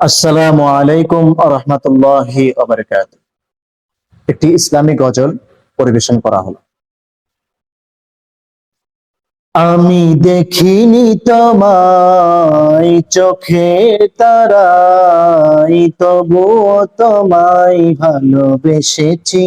আসসালামু আলাইকুম রহমতুল্লাহি একটি ইসলামী গজল পরিবেশন করা হলো। আমি দেখিনি তোমায়, চোখে তারাই তবুও তোমায় ভালোবেসেছি।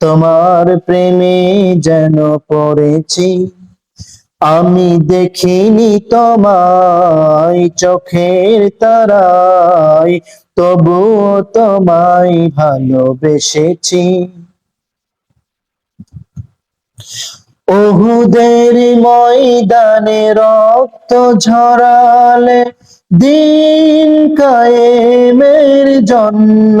তোমার প্রেমে যেন পড়েছি, আমি দেখিনি তোমায় চোখের তারাই তবুও তোমায় ভালোবেসেছি। ওহুদের ময়দানে রক্ত ঝরালে দিন কায়েমের জন্য।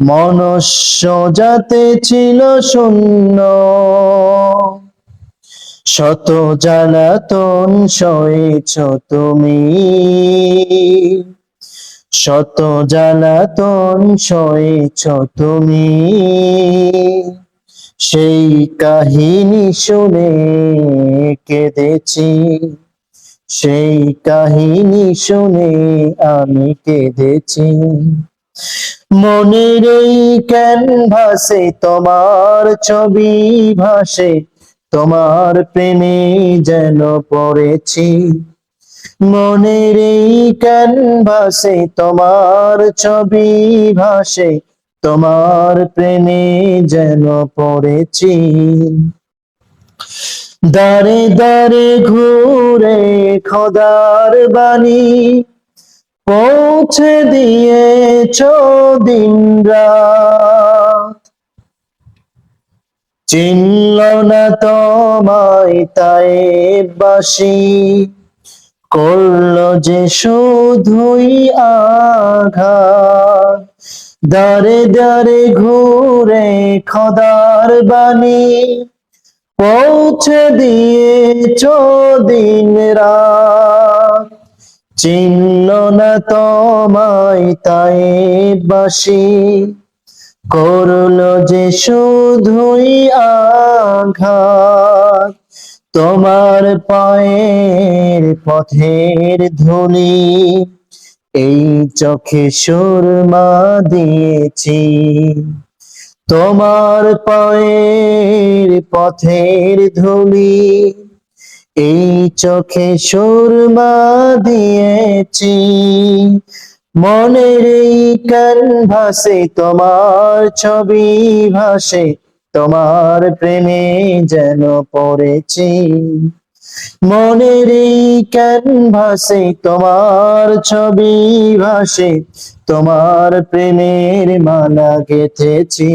মনুষ্য যাতে ছিল শূন্য। শত জ্বালাতন সয়েছ তুমি। শত জ্বালাতন সয়েছ তুমি। সেই কাহিনী শুনে কেঁদেছি। সেই কাহিনী শুনে আমি কেঁদেছি। মনের এই ক্যানভাসে তোমার ছবি ভাসে, তোমার প্রেমে যেন পড়েছি। মনের এই ক্যানভাসে তোমার ছবি ভাসে, তোমার প্রেমে যেন পড়েছি। দারে দারে ঘুরে খোদার বাণী পৌঁছে দিয়েছ দিন চিনল না তোমায় তাই বাসি, করল যে শুধুই আঘাত। দারে দারে ঘুরে খদার বাণী, পৌঁছে দিয়েছ দিন রাত চিনল না তোমায় তাই বাসি। করল যে শুধুই আঘাত, তোমার পায়ের পথের ধুলি। এই চোখে সুরমা দিয়েছি। তোমার পায়ের পথের ধুলি। এই চোখে সুরমা দিয়েছি। মনের এই ক্যানভাসে তোমার ছবি ভাসে, তোমার প্রেমে যেন পড়েছি। মনের এই ভাসে তোমার ছবি ভাসে, তোমার প্রেমের মালা গেথেছি।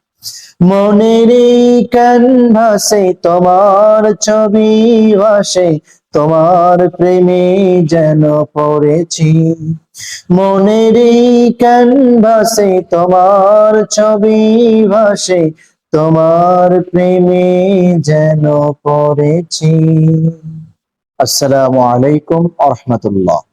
মনের ক্যানভাসে তোমার ছবি ভাসে, তোমার প্রেমে যেন পড়েছি। মনের ক্যানভাসে তোমার ছবি ভাসে, তোমার প্রেমে যেন পড়েছি। আসসালামু আলাইকুম আ রহমতুল্লাহ